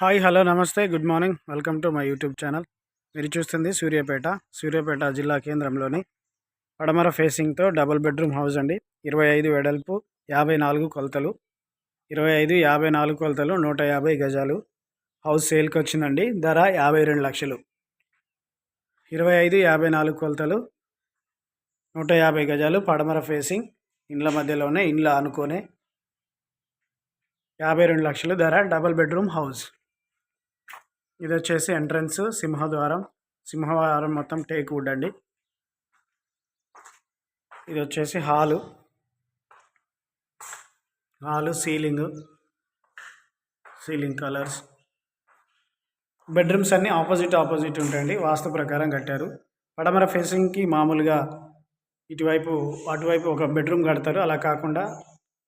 Hi hello నమస్తే good morning. Welcome to my YouTube channel. మీరు చూస్తుంది సూర్యాపేట సూర్యాపేట జిల్లా కేంద్రంలోని పడమర ఫేసింగ్తో డబుల్ బెడ్రూమ్ హౌస్ అండి. ఇరవై ఐదు వెడల్పు యాభై నాలుగు కొలతలు. ఇరవై ఐదు యాభై నాలుగు కొలతలు నూట యాభై గజాలు. హౌస్ సేల్కి వచ్చిందండి ధర యాభై రెండు లక్షలు. ఇరవై ఐదు యాభై నాలుగు కొలతలు నూట యాభై గజాలు పడమర ఫేసింగ్ ఇండ్ల మధ్యలోనే ఇండ్ల ఆనుకొనే యాభై రెండు లక్షలు ధర డబల్ బెడ్రూమ్ హౌస్. ఇది వచ్చేసి ఎంట్రన్స్ సింహద్వారం. సింహద్వారం మొత్తం టేక్ వుడ్ అండి. ఇది వచ్చేసి hall. Hall ceiling. Ceiling colours. Bedrooms అన్నీ ఆపోజిట్ ఆపోజిట్ ఉంటాయండి. వాస్తు ప్రకారం కట్టారు. పడమర ఫేసింగ్కి మామూలుగా ఇటువైపు అటువైపు ఒక బెడ్రూమ్ కడతారు. అలా కాకుండా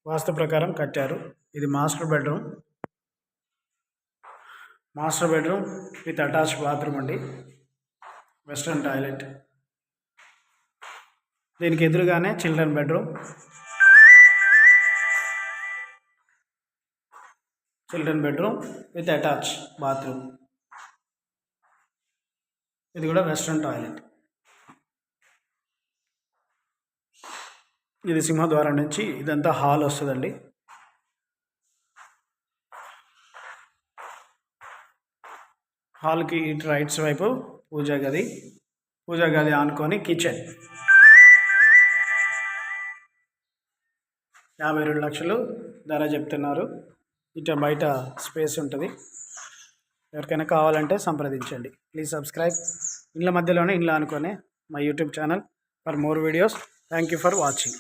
వాస్తు ప్రకారం కట్టారు. ఇది master bedroom. Master bedroom with attach bathroom అండి. Western toilet. దీనికి ఎదురుగానే children bedroom. Children bedroom with attach bathroom. ఇది కూడా వెస్ట్రన్ టాయిలెట్. ఇది సింహద్వారం నుంచి ఇదంతా హాల్ వస్తుందండి. హాల్కి ఇటు రైట్స్ వైపు పూజా గది. పూజా గది ఆనుకొని కిచెన్. యాభై రెండు లక్షలు ధర చెప్తున్నారు. ఇటు బయట స్పేస్ ఉంటుంది. ఎవరికైనా కావాలంటే సంప్రదించండి. Please subscribe. ఇండ్ల మధ్యలోనే ఇండ్ల అనుకునే my YouTube channel for more videos. Thank you for watching.